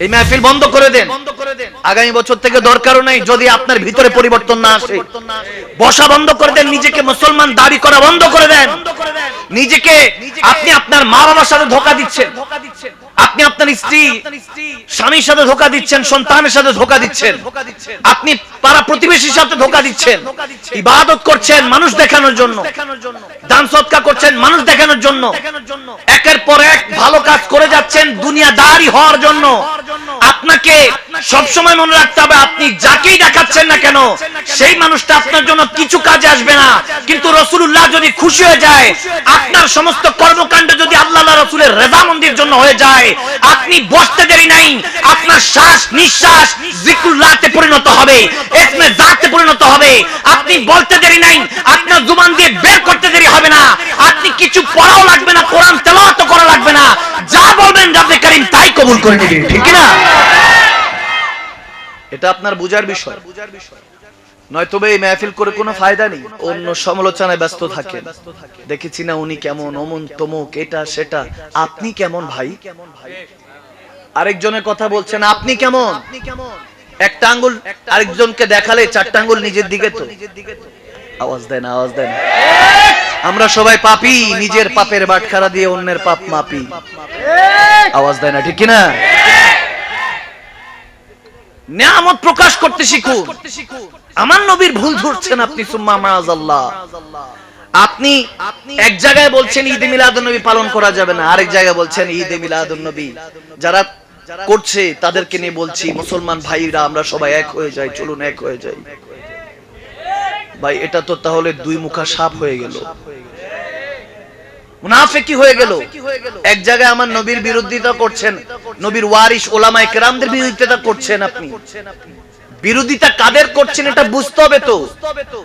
এই মাহফিল বন্ধ করে দেন। আগামী বছর থেকে দরকারও নাই যদি আপনার ভিতরে পরিবর্তন না আসে। বসা বন্ধ করে দেন নিজেকে মুসলমান দাবি করা বন্ধ করে দেন। নিজেকে আপনি আপনার মা বাবার সাথে ধোকা দিচ্ছেন। আপনি আপনার স্ত্রী স্বামীর সাথে ধোকা দিচ্ছেন সন্তানের সাথে ধোকা দিচ্ছেন। আপনি পাড়া প্রতিবেশীর সাথে ধোকা দিচ্ছেন। ইবাদত করছেন মানুষ দেখানোর জন্য। দান সৎকার করছেন মানুষ দেখানোর জন্য। একের পর এক ভালো কাজ করে যাচ্ছেন দুনিয়াদারি হওয়ার জন্য। আপনাকে সবসময় মনে রাখতে হবে আপনি যাকেই দেখাচ্ছেন না কেন সেই মানুষটা আপনার জন্য কিছু কাজে আসবে না। কিন্তু রসুল্লাহ যদি খুশি হয়ে যায় আপনার সমস্ত কর্মকাণ্ড যদি আল্লাহ রসুলের রেজামন্দির জন্য হয়ে যায় আপনি বসতে দেরি নাই। আপনার শ্বাস নিঃশ্বাস জিকুল্লাহতে পরিণত হবে। এসমে জাতে পরিণত হবে। আপনি বলতে দেরি নাই। আপনার জুবান দিয়ে বের করতে দেরি হবে না। আপনি কিছু পড়াও লাগবে না, কোরআন তেলাওয়াত করা লাগবে না। যা বলবেন রাব্বে কারীম তাই কবুল করে নেবেন, ঠিক না এটা আপনার বুঝার বিষয় বুঝার বিষয়। নয়তো এই মেহফিল করে কোনো ফায়দা নেই। অন্য সমালোচনায় ব্যস্ত থাকেন। দেখেছি না উনি কেমন অমন তমুক, এটা সেটা। আপনি কেমন ভাই? আরেকজনের কথা বলছেন, আপনি কেমন? একটা আঙ্গুল আরেকজনকে দেখালে চারটা আঙ্গুল নিজের দিকে তো আওয়াজ দেন আওয়াজ দেন। আমরা সবাই পাপি, নিজের পাপের বাটখারা দিয়ে অন্যের পাপ মাপি। আওয়াজ দেয় না, ঠিক কিনা? নিয়ামত প্রকাশ করতে শিখুন। আমার নবীর ভুল ধরছেন আপনি সুম্মা মাআযাল্লাহ আপনি এক জায়গায় বলছেন ঈদ মিলাদুন নবী পালন করা যাবে না। আরেক জায়গায় বলছেন ঈদ মিলাদুন নবী। যারা করছে তাদেরকে নিয়ে বলছি মুসলমান ভাইরা আমরা সবাই এক হয়ে যাই চলুন এক হয়ে যাই। ভাই এটা তো তাহলে দুই মুখা সাপ হয়ে গেল। মুনাফেকি হয়ে গেল। এক জায়গায় আমার নবীর বিরোধিতা করছেন নবীর ওয়ারিস ওলামায়ে কেরামদের বিরোধিতা করছেন আপনি। বিরোধিতা কাদের করছেন এটা বুঝতে হবে তো।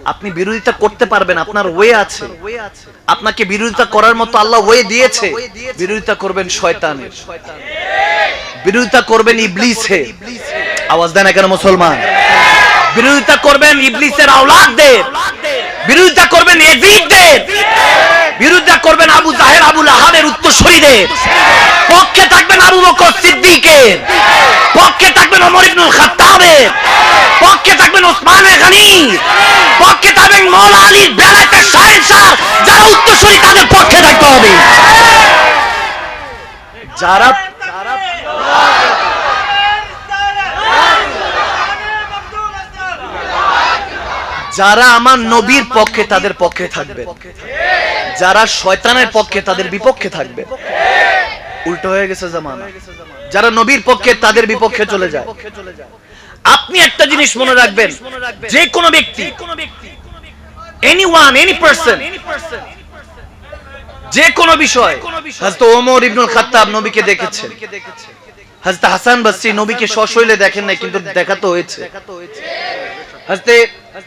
আপনি বিরোধিতা করতে পারবেন আপনার ওয়ে আছে। আপনাকে বিরোধিতা করার মতো আল্লাহ ওয়ে দিয়েছে। বিরোধিতা করবেন শয়তানের বিরোধিতা করবেন ইবলিসে। আওয়াজ দেন কেন মুসলমান। বিরোধিতা করবেন ইবলিসের আওলাদদের। বিরোধিতা করবেন এজিদদের বিরোধিতা করবেন আবু জাহের আবুল আহাবের উত্তরসূরিদের পক্ষে থাকবেন আবু বকর সিদ্দিকের। পক্ষে থাকবেন ওমর ইবনুল খাত্তাবের। পক্ষে থাকবেন ওসমান গানি। পক্ষে থাকবেন মৌলা আলীর বেলাতে শাহেনশাহ যারা উত্তরসূরি তাদের পক্ষে থাকতে হবে। যারা যারা আমার নবীর পক্ষে তাদের পক্ষে থাকবে। যারা শয়তানের পক্ষে তাদের বিপক্ষে থাকবে। উল্টো হয়ে গেছে জামানা। যারা নবীর পক্ষে তাদের বিপক্ষে চলে যায়। আপনি একটা জিনিস মনে রাখবেন, যে কোনো ব্যক্তি এনি ওয়ান এনি পার্সন যে কোনো বিষয়, হযরত ওমর ইবনুল খাত্তাব নবীকে দেখেছেন হযরত হাসান বসরি নবীকে সশৈলে দেখেন নাই, কিন্তু দেখা তো হয়েছে। হযরতে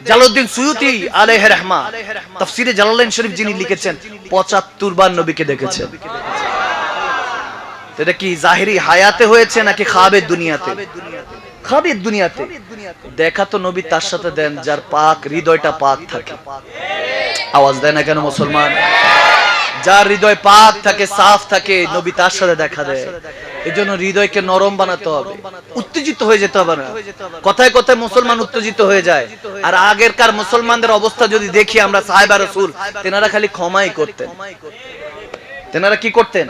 জালালউদ্দিন সুয়ুতি আলাইহি রাহমা, তাফসীরে জালালাইন শরীফ যিনি লিখেছেন 75 বার নবীকে দেখেছেন। এটা কি জাহিরি হায়াতে হয়েছে নাকি খাবের দুনিয়াতে? খাবের দুনিয়াতে। দেখা তো নবী তার সাথে দেন, যার পাক হৃদয়টা পাক থাকে। আওয়াজ দেয় না কেন মুসলমান? যার হৃদয় পাক থাকে, সাফ থাকে, নবী তার সাথে দেখা দেয়। এজন্য হৃদয়কে নরম বানাতে হবে। উত্তেজিত হয়ে যেতে হবে না। কথায় কথায় মুসলমান উত্তেজিত হয়ে যায়। আর আগেরকার মুসলমানদের অবস্থা যদি দেখি আমরা সাহেবা রসুল, তেনারা খালি ক্ষমাই করতেন। তেনারা কি করতেন?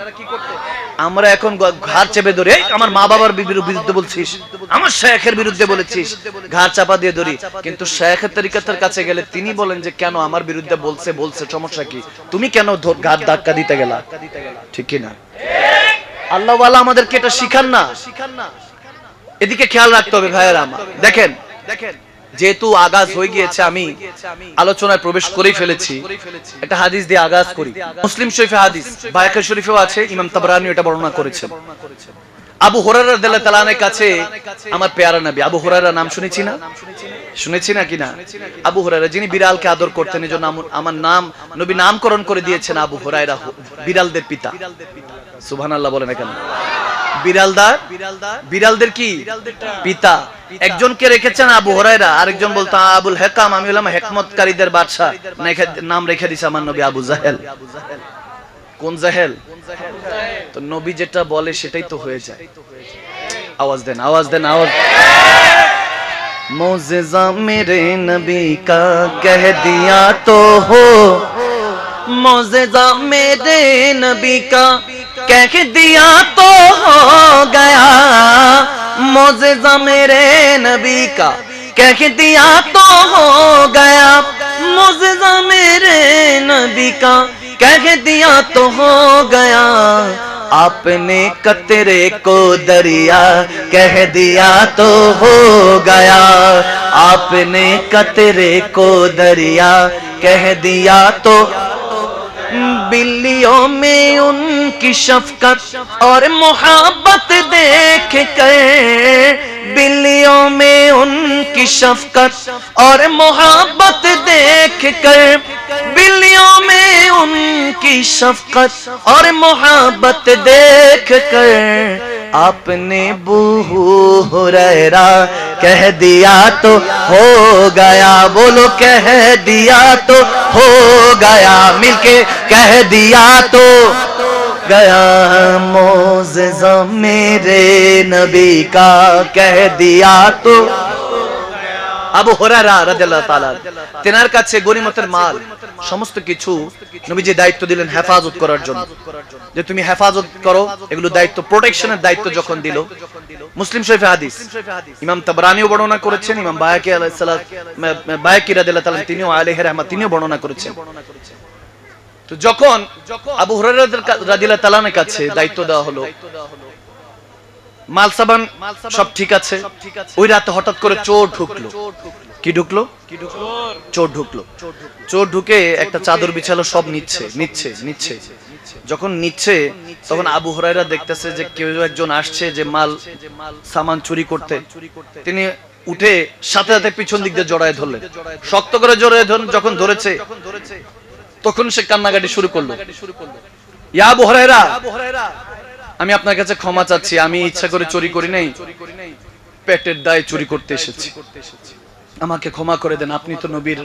আমরা এখন ঘাড় চেপে ধরে আমার মা বাবার বিরুদ্ধে বলছিস, আমার শেখের বিরুদ্ধে বলেছিস, ঘাড় চাপা দিয়ে ধরি। কিন্তু শেখের তরিকাতের কাছে গেলে তিনি বলেন যে, কেন আমার বিরুদ্ধে বলছে বলছে, সমস্যা কি? তুমি কেন ঘাড় ধাক্কা দিতে গেলা? ঠিক কি আল্লাহ আমাদেরকে এটা শিখান না। এদিকে খেয়াল রাখতে হবে ভাইয়ের আমার। দেখেন দেখেন যেহেতু আগাজ হয়ে গিয়েছে, আমি আলোচনায় প্রবেশ করেই ফেলেছি। একটা হাদিস দিয়ে আগাজ করি। মুসলিম শরীফে হাদিস, বায়াকা শরীফেও আছে, ইমাম তাবরানি এটা বর্ণনা করেছেন। আবু হুরায়রা রাদিয়াল্লাহু তাআলার কাছে, আমার পেয়ারা নবী, আবু হুরায়রা নাম শুনেছি না? শুনেছি না কি না? আবু হুরায়রা, যিনি বিড়ালকে আদর করতেন আম- আমার নাম নবী নামকরণ করে দিয়েছেন আবু হুরায়রা বিড়ালদের পিতা। সুবহানাল্লাহ বলেন কেন বিড়ালদার বিড়ালদের কি? পিতা। একজনকে রেখেছেন আবু হরাইরা আরেকজন বলতো, আবুল হেকাম, আমি হলাম হেকমতকারীদের বাদশা নাম রেখে দিছে আমার নবী আবু জাহেল। কোন জাহেল তো নবী যেটা বলে সেটাই তো হয়ে যায় आवाज देना आवाज देना आवाज मोजेजा मेरे नबी का कह दिया तो हो मोजेजा मेरे नबी का कह दिया तो हो गया मोजेजा मेरे नबी का कह दिया तो हो गया मोजेजा मेरे नबी का کہہ دیا تو ہو گیا۔ آپ نے کترے کو دریا کہہ دیا تو ہو گیا۔ آپ نے کترے کو دریا کہہ دیا تو بلیوں میں ان کی شفقت اور محبت دیکھ کر بلیوں میں ان کی شفقت اور محبت دیکھ کر بلیوں میں ان کی شفقت اور محبت دیکھ کر آپ نے بو کہہ دیا تو ہو گیا، بولو کہہ دیا تو ہو گیا، مل کے کہہ دیا تو گیا۔ موززم میرے نبی کا کہہ دیا تو আবু হুরায়রা রাদিয়াল্লাহু তাআলা তেনার কাছে গনিমতের মাল, সমস্ত কিছু নবীজি দায়িত্ব দিলেন হেফাজত করার জন্য। যে তুমি হেফাজত করো, এগুলো দায়িত্ব, প্রোটেকশনের দায়িত্ব যখন দিল। মুসলিম শরীফে হাদিস। ইমাম তাবরানিও বর্ণনা করেছেন, ইমাম বায়াকি আলাইহিস সালাম বায়াকি রাদিয়াল্লাহু তাআলা তিনিও আলাইহি রাহমাত তিনিও বর্ণনা করেছেন। তো যখন আবু হুরায়রা রাদিয়াল্লাহু তাআলার কাছে দায়িত্ব দেওয়া হলো মাল সাবান সব ঠিক আছে। ওই রাতে হঠাৎ করে চোর ঢুকলো। কি ঢুকলো? চোর ঢুকলো। চোর ঢুকে একটা চাদর বিছালো, সব নিচ্ছে নিচ্ছে নিচ্ছে। যখন নিচ্ছে, তখন আবু হরাইরা দেখতেছে যে কেউ একজন আসছে যে মাল, সামান চুরি করতে। তিনি উঠে সাথে সাথে পিছন দিক দিয়ে জড়ায় ধরলেন। শক্ত করে জড়ায় ধরুন যখন ধরেছে, তখন সে কান্নাকাটি শুরু করল। ইয়া আবু হরাইরা আমি আপনার কাছে ক্ষমা চাচ্ছি, আমি ইচ্ছা করে চুরি করি নাই। পেটের দায়ে চুরি করতে এসেছি। আমাকে ক্ষমা করে দেন, আপনি তো নবীর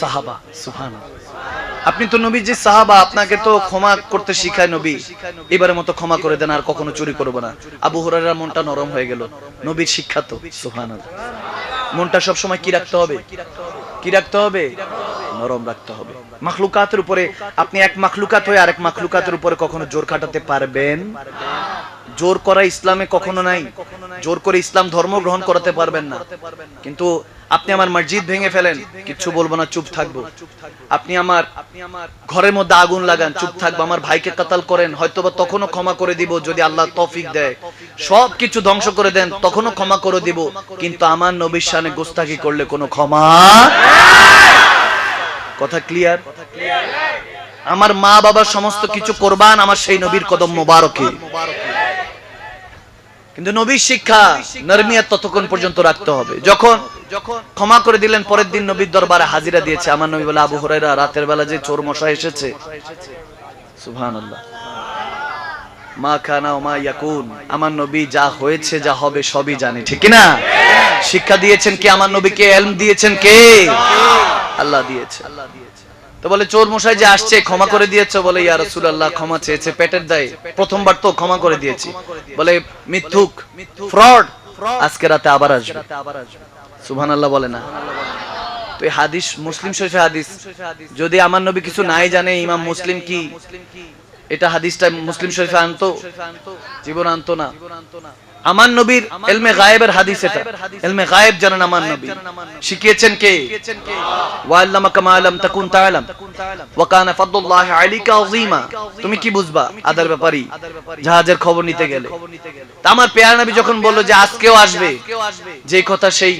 সাহাবা সুহান আপনি তো নবীর যে সাহাবা, আপনাকে তো ক্ষমা করতে শিখায় নবী। এবারের মতো ক্ষমা করে দেন, আর কখনো চুরি করব না। আবু হুরাইরার মনটা নরম হয়ে গেল। নবীর শিক্ষা তো সুহান মনটা সবসময় কি রাখতে হবে? কি রাখতে হবে? নরম রাখতে হবে। মাখলুকাতের উপরে আপনি এক মাখলুকাত হয়ে আরেক মাখলুকাতের উপরে কখনো জোর খাটাতে পারবেন? জোর করা ইসলামে কখনো নাই। জোর করে ইসলাম ধর্ম গ্রহণ করাতে পারবেন না। কিন্তু আপনি আমার মসজিদ ভেঙে ফেলেন, কিচ্ছু বলব না, চুপ থাকব। আপনি আমার ঘরের মধ্যে আগুন লাগান, চুপ থাকব। আমার ভাইকে কাতাল করেন, হয়তোবা তখনও ক্ষমা করে দিব যদি আল্লাহ তফিক দেয়। সব কিছু ধ্বংস করে দেন, তখনও ক্ষমা করে দিব। কিন্তু আমার নবীর শানে গোস্তাকি করলে কোনো ক্ষমা কথা ক্লিয়ার আমার মা বাবা সমস্ত কিছু করবান আমার সেই নবীর কদম মোবারকে। কিন্তু নবীর শিক্ষা নরমিয়া ততক্ষণ পর্যন্ত রাখতে হবে। যখন ক্ষমা করে দিলেন, পরের দিন নবীর দরবারে হাজিরা দিয়েছে। আমার নবী বলে, আবু হরাইরা রাতের বেলা যে চোর মশা এসেছে। সুবহানাল্লাহ। মা খানা মা ইয়াকুন, আমার নবী যা হয়েছে, যা হবে সবই জানে। ঠিক না শিক্ষা দিয়েছেন কে? আমার নবীকে এলম দিয়েছেন কে? আল্লাহ দিয়েছে। আল্লাহ দিয়েছে তো বলে, চোর মশাই যে আসছে, ক্ষমা করে দিয়েছে, বলে, ইয়া রাসূলুল্লাহ, ক্ষমা চেয়েছে, পেটের দায়ে। প্রথমবার তো ক্ষমা করে দিয়েছি। বলে, মিথ্যুক, ফ্রড, আজকে রাতে আবার আসবে। সুবহানাল্লাহ বলে না। তো হাদিস, মুসলিম শরীফে হাদিস, যদি আমার নবী কিছু নাই জানে, ইমাম মুসলিম কি? এটা হাদিসটা মুসলিম শরীফে আনতো জীবন আনতো না। আমার নবীর এলমে গায়েবের হাদিস এটা। এলমে গায়েব জানেন আমার নবী। শিখিয়েছেন কে? ওয়াল্লামাকা মা লাম তাকুন তাআলাম। ওয়া কানা ফাদলুল্লাহি আলাইকা আযীমা। তুমি কি বুঝবা আদার ব্যাপারী? জাহাজের খবর নিতে গেলে। তা আমার পেয়ার নবী যখন বলল যে আজকেও আসবে যে কথা সেই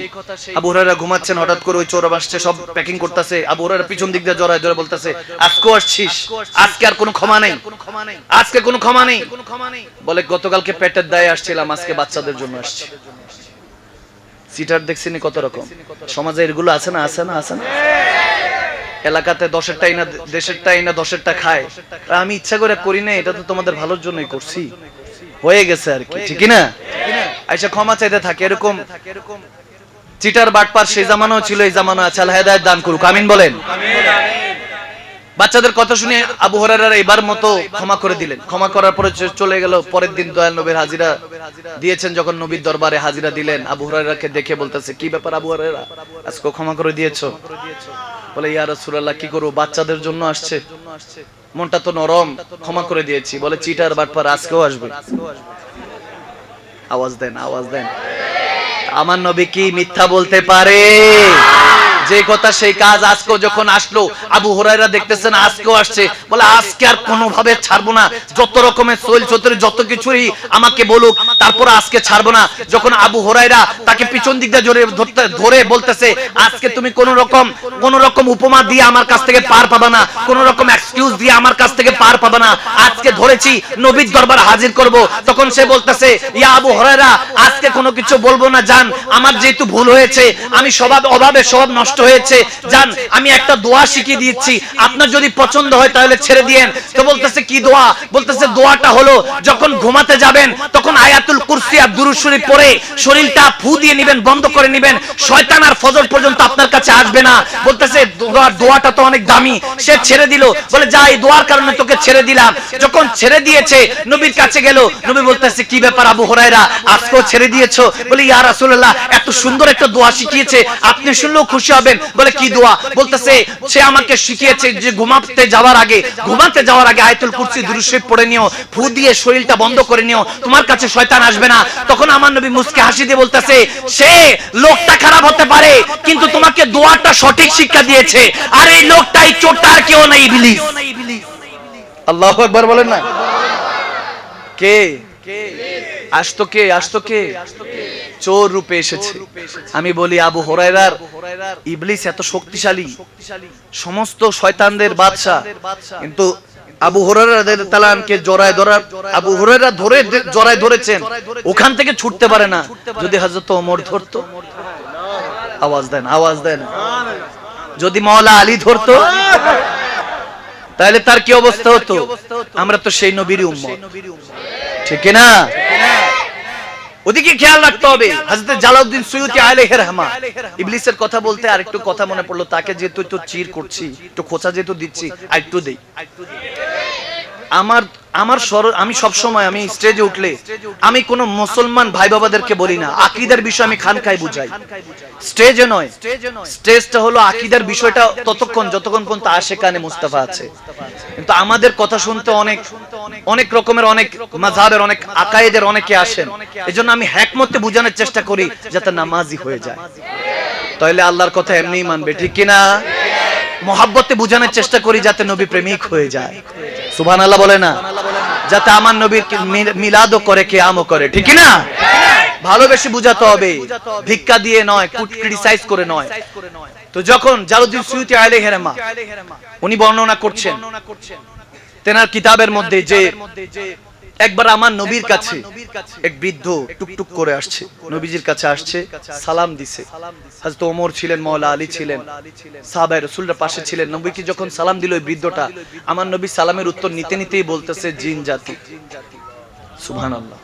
আবু হুরায়রা ঘুমাচ্ছেন হঠাৎ করে ওই চোর আসছে সব প্যাকিং করতেছে। আবু হুরায়রা পিছন দিক দিয়ে জড়ায় জড়ায় বলতেছে আজকেও আসছিস। আজকে আর কোনো ক্ষমা নেই। আজকে কোনো ক্ষমা নেই। বলে গতকালকে পেটের দায়ে আসছিলাম আজকে বাচ্চাদের জন্য আসছি। সিটার দেখছেন কত রকম। সমাজে এগুলো আছে না আছে না আছে না? এলাকাতে দশেরটাই না দেশেরটাই না দশেরটা খায়। আর আমি ইচ্ছা করে করি না এটা তো তোমাদের ভালোর জন্যই করছি। হয়ে গেছে আর কি ঠিক না? আইসা ক্ষমা চাইতে থাকে এরকম চিটার বাটপার সেই জামানো ছিল এই জামানো আছে আল্লাহ হেদায়েত দান করুক আমিন বলেন। বাচ্চাদের কথা শুনে আবু হরারা এবার মতো ক্ষমা করে দিলেন। ক্ষমা করার পরে চলে গেল। পরের দিন দয়াল নবীর হাজিরা দিয়েছেন যখন নবীর দরবারে হাজিরা দিলেন। আবু হরারাকে দেখে বলতেছে, কি ব্যাপার আবু হরারা আজকে ক্ষমা করে দিয়েছ? বলে, ইয়া রাসূলুল্লাহ, কি করব? বাচ্চাদের জন্য আসছে। মনটা তো নরম। ক্ষমা করে দিয়েছি। বলে, চিটার বাটপার আজকেও আসবে। আওয়াজ দেন আওয়াজ দেন। আমার নবী কি মিথ্যা বলতে পারে? যে কথা সেই কাজ আজকেও যখন আসলো, আবু হুরায়রা দেখতেছেন আজকেও আসছে। বলে, আজকে আর কোনোভাবে ছাড়বো না। যত রকমের সোল চতুরি যত কিছুই আমাকে বলুক, তারপর আজকে ছাড়বো না। যখন আবু হুরায়রা তাকে পিছন দিক দিয়ে ধরতে, ধরে বলতেছে, আজকে তুমি কোন রকম কোন রকম উপমা দিয়ে আমার কাছ থেকে পার পাবা না। কোন রকম এক্সকিউজ দিয়ে আমার কাছ থেকে পার পাবা না। আজকে ধরেছি, নবীর দরবার হাজির করব। তখন সে বলতেছে, ইয়া আবু হরাইরা আজকে কোনো কিছু বলব না, জান। আমার যেহেতু ভুল হয়েছে, আমি স্বভাব অভাবে স্বভাব নষ্ট হয়েছে। জান আমি একটা দোয়া শিখিয়ে দিচ্ছি। আপনার যদি পছন্দ হয় তাহলে ছেড়ে দিয়েন। তো বলতেছে, কি দোয়া? বলতেছে, দোয়াটা হলো, যখন ঘুমাতে যাবেন, তখন আয়াতুল কুরসি আর দুরূদ শরীফ পড়ে শরীরটা ফু দিয়ে নেবেন, বন্ধ করে নেবেন। শয়তান আর ফজর পর্যন্ত আপনার কাছে আসবে না। বলতেছে দোয়াটা তো অনেক দামি। সে ছেড়ে দিল। বলে, যা, এই দোয়ার কারণে তোকে ছেড়ে দিলাম। যখন ছেড়ে দিয়েছে, নবীর কাছে গেল। নবী বলতেছে, কি ব্যাপার আবু হুরায়রা, আজকেও ছেড়ে দিয়েছ? বলে, ইয়া রাসূলুল্লাহ, এত সুন্দর একটা দোয়া শিখিয়েছে। আপনি শুনলেও খুশি হবেন। বলে কি দোয়া? বলতেছে সে আমাকে শিখিয়েছে যে ঘুমাতে যাওয়ার আগে ঘুমাতে যাওয়ার আগে আয়াতুল কুরসি দুরূদ শরীফ পড়ে নিও ফু দিয়ে শরীরটা বন্ধ করে নিও। তোমার কাছে শয়তান আসবে না। তখন আমার নবী মুস্কে হাসি দিয়ে বলতেছে সে লোকটা খারাপ হতে পারে কিন্তু তোমাকে দোয়াটা সঠিক শিক্ষা দিয়েছে। আর এই লোকটাই চোরটা আর কেউ নাই ইবলিস। আল্লাহু আকবার বলেন না? কে? আসতো কে? আসতো কে? চোর রূপে এসেছে। আমি বলি আবু হরাইরার ইবলিস এত শক্তিশালী। সমস্ত শয়তানদের বাদশা কিন্তু আবু তালানকে জড়ায় ধরার আবু হুরায়রা ধরে জড়ায় ধরেছেন। ওখান থেকে ছুটতে পারে না। যদি হযরত ওমর ধরতো। আওয়াজ দেন আওয়াজ দেন। যদি মাওলা আলী ধরতো তাহলে তার কি অবস্থা হতো? আমরা তো সেই নবীর উম্মত। ঠিক না ওদিকে খেয়াল রাখতে হবে। হাজরত জালাউদ্দিন সুয়ুতি আলাইহির রহমা ইবলিসের কথা বলতে আরেকটু কথা মনে পড়ল তাকে যেহেতু তো চির করছি একটু খোঁচা যেহেতু দিচ্ছি আর একটু দেই। আমার আমার আমি সব সময় আমি স্টেজে উঠলে আমি কোন মুসলমান ভাই বাবাদেরকে বলি না। আকীদার বিষয় আমি খানকায় বুঝাই। স্টেজে নয়। স্টেজটা হলো আকীদার বিষয়টা ততক্ষণ যতক্ষণ পর্যন্ত আশেকানে মুস্তাফা আছে। কিন্তু আমাদের কথা শুনতে অনেক অনেক রকমের অনেক মাযহাবের অনেক আকায়েদের অনেকে আসেন। এজন্য আমি হ্যাকমতে বোঝানোর চেষ্টা করি যাতে নামাজি হয়ে যায়। তাহলে আল্লাহর কথা এমনিই মানবে ঠিক কিনা? মহাব্বতে বোঝানোর চেষ্টা করি যাতে নবী প্রেমিক হয়ে যায়। সুবহান আল্লাহ বলে না। যাতে আমার নবীর মিলাদও করে কে আমও করে। ঠিক না ভালোবেসে বুঝাতে হবে। ভিক্ষা দিয়ে নয় ক্রিটিসাইজ করে নয়। তো যখন জালুদ্দিন সুইতি আলে হেরেমা উনি বর্ণনা করছেন, তেনার কিতাবের মধ্যে যে একবার আমার নবীর কাছে এক বৃদ্ধ টুকটুক করে আসছে নবীজির কাছে আসছে সালাম দিছে। হযরত ওমর ছিলেন মাওলা আলী ছিলেন সাহাবায়ে রাসূলরা পাশে ছিলেন নবীকে যখন সালাম দিল ওই বৃদ্ধটা আমার নবী সালামের উত্তর নিতে নিতেই বলতেছে জিন জাতি। সুবহানাল্লাহ।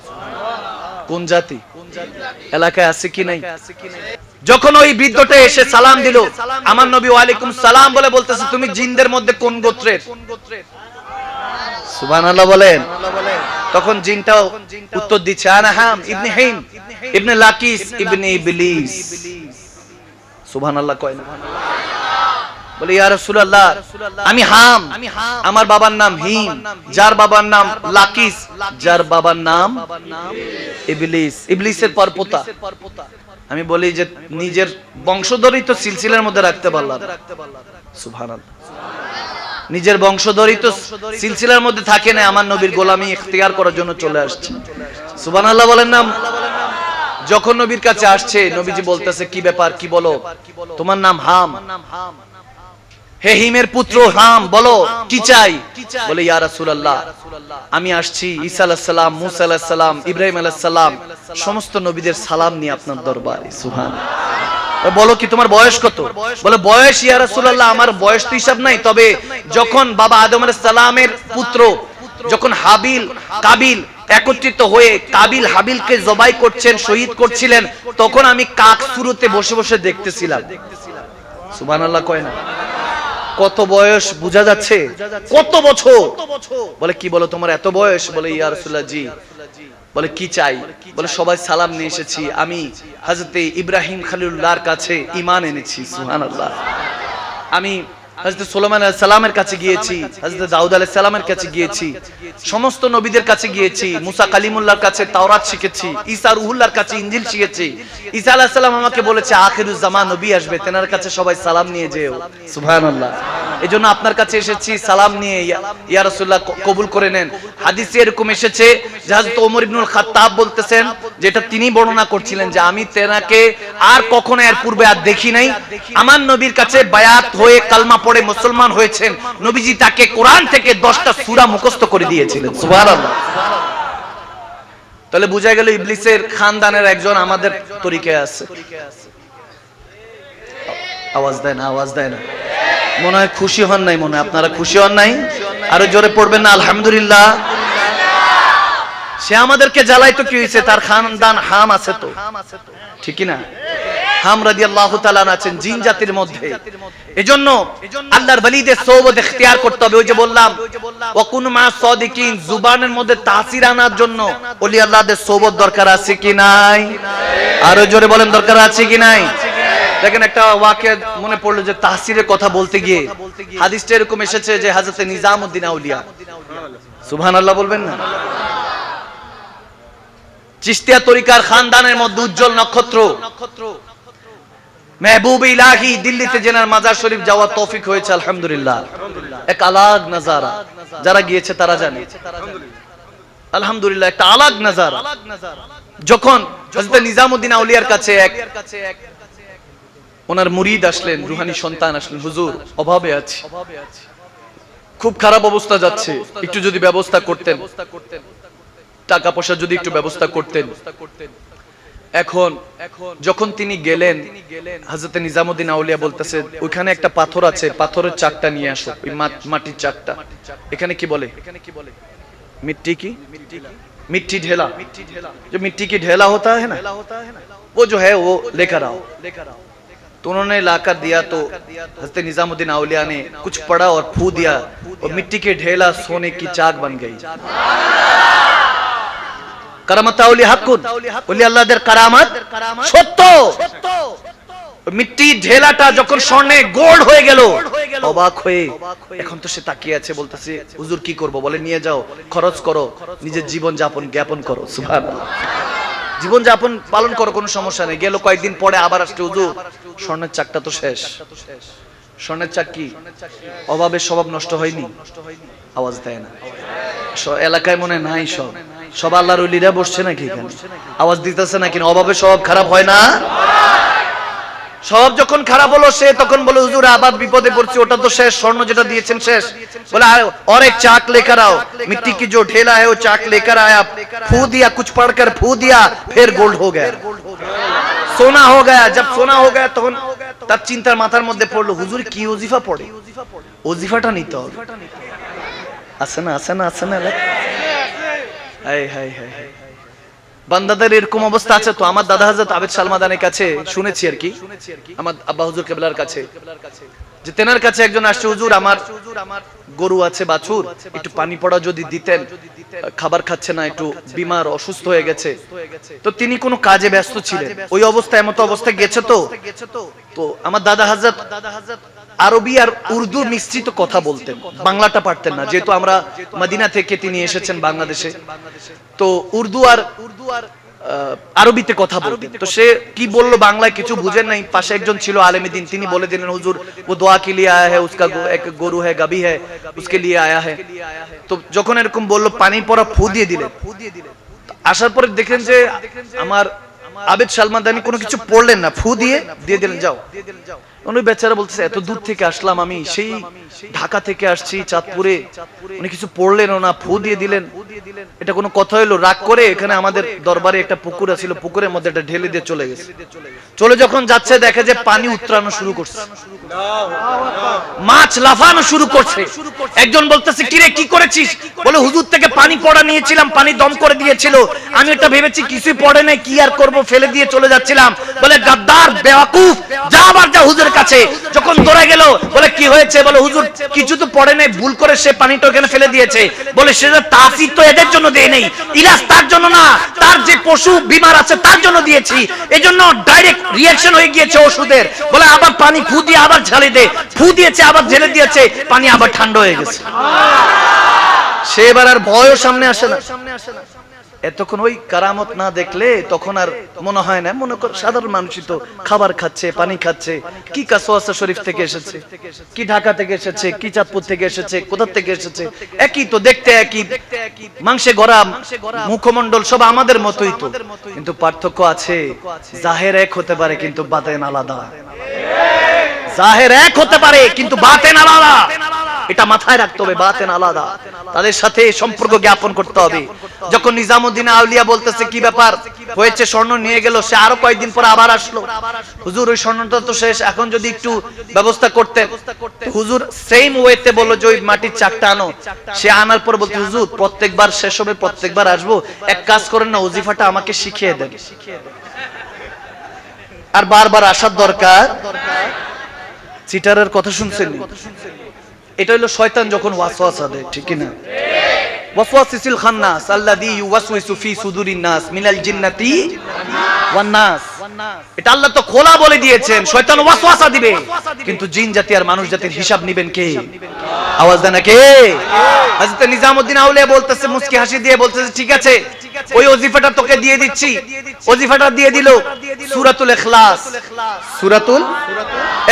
কোন জাতি? এলাকায় আছে কি নাই? যখন ওই বৃদ্ধটা এসে সালাম দিল আমার নবী ওয়ালাইকুম সালাম বলে বলতেছে তুমি জিনদের মধ্যে কোন গোত্রের? সুবহানাল্লাহ বলেন। তখন জিনটাও উত্তর দিচ্ছে, আনা হাম ইবনে হিম ইবনে লাকিস, ইবনে ইবলিস। সুবহানাল্লাহ কয় না। বলে, ইয়া রাসূলুল্লাহ, আমি হাম, আমার বাবার নাম হিম, যার বাবার নাম লাকিস, যার বাবার নাম ইবলিস। ইবলিসের পরপোতা। আমি বলি যে, নিজের বংশধরই তো সিলসিলার মধ্যে রাখতে পারলাম। সুবহানাল্লাহ। নিজের বংশধরই তো সিলসিলার মধ্যে থাকে না, আমার নবীর গোলামি ইখতিয়ার করার জন্য চলে আসছে। সুবহানাল্লাহ বলেন না, যখন নবীর কাছে আসছে, নবীজি বলতেছে, কি ব্যাপার, কি বলো? তোমার নাম হাম? হে হিমের পুত্র, হাম, বলো, কি চাই? বলে, ইয়া আমি আসছি ঈসা আলাইহিস সালাম, মুসা আলাইহিস সালাম, ইব্রাহিম আলাইহিস সালাম, সমস্ত নবীদের সালাম নিয়ে আপনার দরবারে। সুবহান বলো কি, তোমার বয়স কত? বলে, বয়স ইয়া রাসূলুল্লাহ, আমার বয়স তো হিসাব নাই। তবে যখন বাবা আদম আলাইহিস সালামের পুত্র, যখন হাবিল, কাবিল একত্রিত হয়ে কাবিল হাবিলকে জবাই করছেন, শহীদ করছিলেন, তখন আমি কাক সুরতে বসে বসে দেখতেছিলাম। সুবহানাল্লাহ কয় না। কত বয়স বোঝা যাচ্ছে? কত বছর? বলে, কি বলো, তোমার এত বয়স? বলে, ইয়া রাসূলুল্লাহ, জি। বলে, কি চাই? বলে, সবাই সালাম নিয়ে এসেছি। আমি হযরতে ইব্রাহিম খলিলুল্লাহর কাছে ঈমান এনেছি আমি হযরত সুলাইমান আলাইহিস সালামের কাছে গিয়েছি দাউদ সালামের কাছে গিয়েছি, সমস্ত নবীদের কাছে গিয়েছি, মুসা কালিমুল্লাহর কাছে তাওরাত শিখেছি, ঈসা রুহুল্লাহর কাছে শিখেছি। ঈসা সালাম আমাকে বলেছে, আখিরুজ জামান, নবী আসবে, তেনার কাছে সবাই সালাম নিয়ে যেও। সুবহানাল্লাহ। এজন্য আপনার কাছে এসেছি, সালাম নিয়ে ইয়া- রাসূলুল্লাহ কবুল করে নেন। হাদিসে এরকম এসেছে যে হযরত ওমর ইবনুল খাত্তাব বলতেছেন, যেটা তিনি বর্ণনা করছিলেন যে আমি তেনাকে আর কখনো এর পূর্বে আর দেখি নাই। আমার নবীর কাছে বায়াত হয়ে কালমা পড়ে মুসলমান হয়েছেন। নবীজি তাকে কোরআন থেকে 10টা সূরা মুখস্থ করে দিয়েছিলেন। সুবহানাল্লাহ। তাহলে বোঝা গেল ইবলিসের খানদানের একজন আমাদের তরিকায় আছে। আওয়াজ দেয় না, আওয়াজ দেয় না। মনে হয় খুশি হন নাই মনে হয়। আপনারা খুশি হন নাই? আরও জোরে পড়বেন না, আলহামদুলিল্লাহ। সে আমাদেরকে জ্বালাই তো কি হয়েছে? তার খানদান হাম আছে তো। ঠিকই না? ইখতিয়ার করতে হবে। তাসির আনার জন্য দরকার আছে কি নাই? আরও জোরে বলেন, দরকার আছে কি নাই? দেখেন একটা ওয়াকে মনে পড়ল যে তাহসিরের কথা বলতে গিয়ে, হাদিসটা এরকম এসেছে যে হাজরতে নিজামউদ্দিন আউলিয়া। সুবহানাল্লাহ বলবেন না? চিস্তিয়া তরিকার খানদানের মধ্যে উজ্জ্বল নক্ষত্র। মেহবুব ইলাহি দিল্লিতে জেনার মাজার শরীফ যাওয়ার তৌফিক হয়েছে, আলহামদুলিল্লাহ। এক আলাগ নাজারা। যারা গিয়েছে তারা জানে। আলহামদুলিল্লাহ, একটা আলাগ নাজারা। যখন হযরত নিজামউদ্দিন আউলিয়ার কাছে এক ওনার মুরিদ আসলেন, রুহানি সন্তান আসলেন, হুজুর, অভাবে আছে। খুব খারাপ অবস্থা যাচ্ছে, একটু যদি ব্যবস্থা করতেন। টাকা পয়সা যদি একটু ব্যবস্থা করতেন। এখন, যখন তিনি গেলেন, হাজরতে নিজামুদ্দিন আউলিয়া বলতেছে ওখানে একটা পাথর আছে, পাথরের চাকটা নিয়ে আসো, ওই মাটির চাকটা। এখানে কি বলে? মিট্টি কি? মিট্টি ঢেলা। মিট্টি ঢেলা মিট্টি কি ঢেলা হতা হ্যাঁ না? ও যে হ্যাঁ ও লেখা রাও লেখা রাও। तो उन्होंने लाकर दिया तो हजरत निजामुद्दीन आउलिया ने कुछ पढ़ा और फू दिया और मिट्टी के ढेला सोने की चाक बन गई কারামাত আউলি হাক্কুন ওলি আল্লাহদের কারামাত সত্য ওই মিট্টির ঢেলাটা যখন স্বর্ণে গোল্ড হয়ে গেল অবাক হয়ে এখন তো সে তাকিয়ে আছে বলতেছে হুজুর কি করব বলে নিয়ে যাও খরচ করো নিজের জীবন যাপন জ্ঞাপন করো সুবহানাল্লাহ জীবন যাপন পালন করো কোনো সমস্যা নেই গেল কয়েকদিন পরে আবার আসছে হুজুর স্বর্ণের চাকটা তো শেষ স্বর্ণের চাক কি অভাবের স্বভাব নষ্ট হয়নি আওয়াজ দেয় না স- এলাকায় মনে হয় নাই সব সব আল্লাহর ওলিরা বসছে নাকি এখানে আওয়াজ দিতেছে নাকি অভাবে স্বভাব খারাপ হয় না স্বভাব যখন খারাপ হলো সে তখন বলে হুজুর আবার বিপদে পড়ছি ওটা তো শেষ স্বর্ণ যেটা দিয়েছেন শেষ बोला और एक चाक लेकर आओ मिट्टी की जो ढेला है वो चाक लेकर आया फू दिया कुछ पढ़कर फू दिया फिर गोल्ड हो गया সোনা হয়ে গেল জব সোনা হয়ে গেল তখন তার চিন্তার মাথার মধ্যে পড়ল, হুজুর কি ওজিফা পড়ে? ওজিফাটা নিতে হবে। আছে না আছে না আছে না হাই হাই হাই বান্দাদের এরকম অবস্থা আছে তো, আমার দাদা হাজরত আবেদ সালমাদানের কাছে শুনেছি আর কি। আমার আব্বা হুজুর কেবলার কাছে। যে তেনার কাছে একজন আসছে, হুজুর, আমার গরু আছে, বাছুর, একটু পানি পড়া যদি দিতেন, খাবার খাচ্ছে না, একটু বিমার অসুস্থ হয়ে গেছে। তো তিনি কোনো কাজে ব্যস্ত ছিলেন। ওই অবস্থা, এমত অবস্থা গেছে তো? তো আমার দাদা হাজরত আরবি আর উর্দু মিশ্রিত কথা বলতেন। বাংলাটা পারতেন না, যেহেতু আমরা মদিনা থেকে তিনি এসেছেন বাংলাদেশে। তো উর্দু আর উর্দু আর আরবিতে কথা বলতেন। তো সে কি বলল বাংলায় কিছু বুঝেন নাই? পাশে একজন ছিল আলেম দিন তিনি বলে দিলেন হুজুর ও দোয়া কে লিয়ে আয়া হ্যাঁ উসকা এক গরু হ্যাঁ গাবি হ্যাঁ উসকে লিয়ে আয়া হ্যাঁ তো যখন এরকম বলল পানি পরা ফু দিয়ে দিলেন। দিলে আসার পরে দেখেন যে আমার আবেদ সালমান দানি কোনো কিছু পড়লেন না। ফু দিয়ে দিয়ে দিলেন যাও। উনি বেচারা বলতেছে, এত দূর থেকে আসলাম আমি, সেই ঢাকা থেকে আসছি চাঁদপুরে। উনি কিছু পড়লেনও না, ফু দিয়ে দিলেন। এটা কোনো কথা হলো রাগ করে এখানে আমাদের দরবারে একটা পুকুর ছিল পুকুরের মধ্যে একটা ঢেলে দিয়ে চলে গেছে। চলে যখন যাচ্ছে, দেখে যে পানি উত্তরানো শুরু করছে। মাছ লাফানো শুরু করছে। একজন বলতেছে, কিরে, কি করেছিস? বলে, হুজুর থেকে পানি পড়া নিয়েছিলাম, পানি দম করে দিয়েছিল। আমি এটা ভেবেছি কিছুই পড়ে নাই, কি আর করব? ফেলে দিয়ে চলে যাচ্ছিলাম। বলে, গাদ্দার, বেওয়াকুফ, যা আবার যা হুজুরের কাছে। যখন দৌড়ে গেল, বলে, কি হয়েছে? বলে, হুজুর, কিছু তো পড়ে নাই, ভুল করে সে পানিটা ওখানে ফেলে দিয়েছে। বলে সেটা তাসির তো এদের জন্য দেয় নেই, ইলাজ তার জন্য না, তার যে পশু বিমার আছে তার জন্য দিয়েছি। এজন্য ডাইরেক্ট রিয়াকশন হয়ে গিয়েছে ওষুধের। বলে, আবার পানি ফু দিয়ে আবার ঝালে দে। ফু দিয়েছে, আবার ঝেলে দিয়েছে, পানি আবার ঠান্ডা হয়ে গেছে। সে এবার আর ভয়ও সামনে আসে না সামনে আসে না। এতক্ষণ ওই কারামত না দেখলে তখন আর মনে হয় না, মনে কর সাধারণ মানুষই তো খাবার খাচ্ছে, পানি খাচ্ছে। কি কাসোয়াসা শরীফ থেকে এসেছে? কি ঢাকা থেকে এসেছে? কি চাঁদপুর থেকে এসেছে? কোথা থেকে এসেছে? একই তো, দেখতে একই। মাংসে গড়া মুখমন্ডল সব আমাদের মতোই তো। কিন্তু পার্থক্য আছে, জাহের এক হতে পারে, কিন্তু বাতেন আলাদা। জাহের এক হতে পারে, কিন্তু বাতেন আলাদা। এটা মাথায় রাখতে হবে, বাতেন আলাদা। তাদের সাথে সম্পর্ক জ্ঞাপন করতে হবে। যখন নিজামুদ্দিন আউলিয়া বলতেছে, কি ব্যাপার? হয়েছে, স্বর্ণ নিয়ে গেল। সে আরও কয়েকদিন পর আবার আসলো। হুজুর, ওই স্বর্ণটা তো শেষ, এখন যদি একটু ব্যবস্থা করতেন। হুজুর সেম ওয়েতে বলল যে, ওই মাটির চাকটা আনো। সে আনার পর বলতে হুজুর, প্রত্যেকবার শেষ হবে, প্রত্যেকবার আসব। এক কাজ করেন না, ওজিফাটা আমাকে শিখিয়ে দেন। আর বারবার আসার দরকার? চিটারের কথা শুনছেন এটা হলো শয়তান যখন ওয়াসওয়াসা দেয়, ঠিক কি না ওয়াসওয়াসিসিল খান্নাস আল্লাযী ইউওয়াসওয়িসু ফি সুদুরিন নাস মিনাল জিন্নাতি ওয়ান নাস। এটা আল্লাহ তো খোলা বলে দিয়েছেন, শয়তান ওয়াসওয়াসা দিবে। কিন্তু জিন জাতি আর মানুষ জাতির হিসাব নেবেন কে? আওয়াজ দেন কে? হযরত নিজামউদ্দিন আউলিয়া বলতেছে, মুস্কি হাসি দিয়ে বলতেছে, ঠিক আছে, ওই ওজিফাটা তোকে দিয়ে দিচ্ছি। ওজিফাটা দিয়ে দিল সূরাতুল ইখলাস সূরাতুল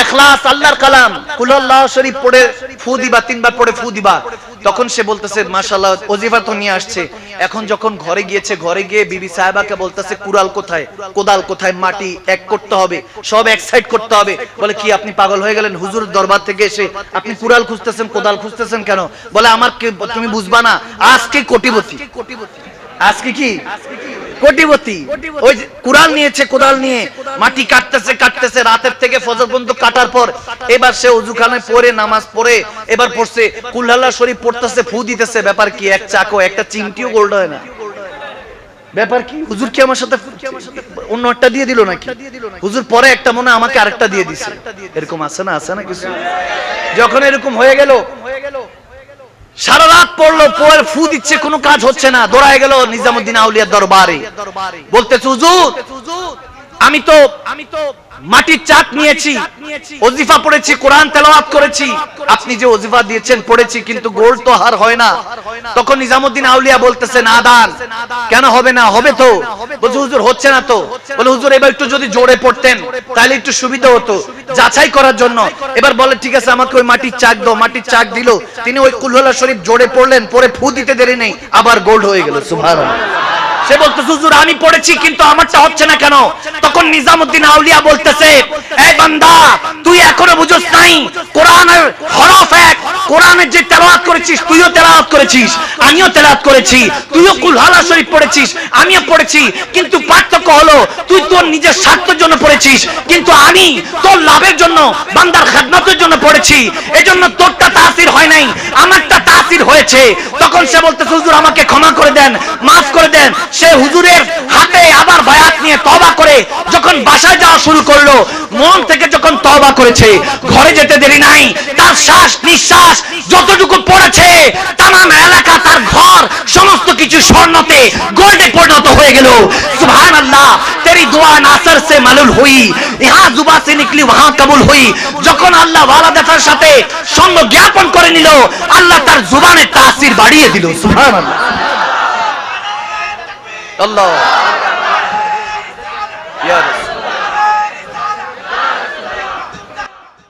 ইখলাস আল্লাহর কালাম। কুল আল্লাহ শরীফ পড়ে ফু দিবা, তিনবার পড়ে ফু দিবা। তখন সে বলতেছে, মাশাআল্লাহ ওজিফা তো নিয়ে আসছে। এখন যখন ঘরে গিয়েছে, ঘরে গিয়ে বিবি সাহেবাকে বলতেছে, কুড়াল কোথায়? কোদাল কোথায়? মাটি এক করতে হবে, সব এক সাইড করতে হবে। বলে, কি, আপনি পাগল হয়ে গেলেন? হুজুর দরবার থেকে এসে আপনি কুড়াল খুঁজতেছেন, কোদাল খুঁজতেছেন কেন? বলে, আমার তুমি বুঝবা না, আজকে কোটিপতি। আজকে কি? কোটিপতি। ওই কুড়াল নিয়েছে কোদাল নিয়ে। মাটি কাটতেছে কাটতেছে রাতের থেকে ফজর পর্যন্ত কাটার পর এবার সে অজুখানে পড়ে নামাজ পড়ে এবার পড়ছে কুল্লাল্লাহ শরীফ পড়তেছে ফু দিতেছে ব্যাপার কি এক চাকো একটা চিমটিও গোল্ড হয় না। ব্যাপার কি হুজুর কি আমার সাথে অন্য একটা দিয়ে দিল নাকি? হুজুর পরে একটা মনে আমাকে আরেকটা দিয়ে দিছে। এরকম আছে না আছে না কিছু? যখন এরকম হয়ে গেল সারা রাত পড়ল পরে ফু দিচ্ছে, কোনো কাজ হচ্ছে না। দৌড়ায় গেল নিজামুদ্দিন আউলিয়ার দরবারে। বলতেছে, হুজুর আমি তো আমি তো মাটির চাট নিয়েছি। ওজিফা পড়েছি কোরআন তেলাওয়াত করেছি। আপনি যে ওজিফা দিয়েছেন পড়েছি কিন্তু গোল তো হার হয় না। তখন নিজামুদ্দিন আউলিয়া বলতেছে না দান কেন হবে না? হবে তো। বলছে হুজুর হচ্ছে না তো। বলে হুজুর এবার একটু যদি জোরে পড়তেন তাহলে একটু সুবিধা হতো। যাচাই করার জন্য। এবার বলে ঠিক আছে আমাকে ওই মাটির চাক দাও। মাটির চাক দিল। তিনি ওই কুলহলা শরীফ জোরে পড়লেন পরে ফু দিতে দেরি নেই। আবার গোল্ড হয়ে গেল সুবহানাল্লাহ। সে বলতে হুজুর, আমি পড়েছি, কিন্তু আমারটা হচ্ছে না কেন? তখন নিজামউদ্দিন আউলিয়া বলতেছে এই বান্দা, তুই এখনও বুঝছ নাই, কোরআনের হরফ এক, কোরআনের যে তেলাওয়াত করেছিস, তুইও তেলাওয়াত করেছিস, আমিও তেলাওয়াত করেছি, তুইও কুলহালা শরীফ পড়েছিস, আমিও পড়েছি, কিন্তু পার্থক্য হলো, তুই তোর নিজের স্বার্থের জন্য পড়েছিস, কিন্তু আমি তোর লাভের জন্য, বান্দার খেদমতের জন্য পড়েছি, এজন্য তোরটা তাসির হয় নাই, আমারটা তাসির হয়েছে। তখন সে বলতে হুজুর, আমাকে ক্ষমা করে দেন, মাফ করে দেন সে হুজুরের হাতে আবার বায়াত নিয়ে তবা করে যখন বাসায় যাওয়া শুরু করল, মন থেকে যখন তবা করেছে, ঘরে যেতে দেরি নাই, তার শ্বাস নিঃশ্বাস যতটুকু পড়েছে তাম এলাকা, তার ঘর, সমস্ত কিছু স্বর্ণতে, গোল্ডে পরিণত হয়ে গেল। সুবহান আল্লাহ তেরি দোয়া নাসর সে মালুল হুই, ইহা জুবা সে নিকলি, ওহা কবুল হই। যখন আল্লাহ ওয়ালা দেখার সাথে সঙ্গ জ্ঞাপন করে নিল, আল্লাহ তার জুবানের তাসির বাড়িয়ে দিল সুবহান আল্লাহ আল্লাহ। ইয়া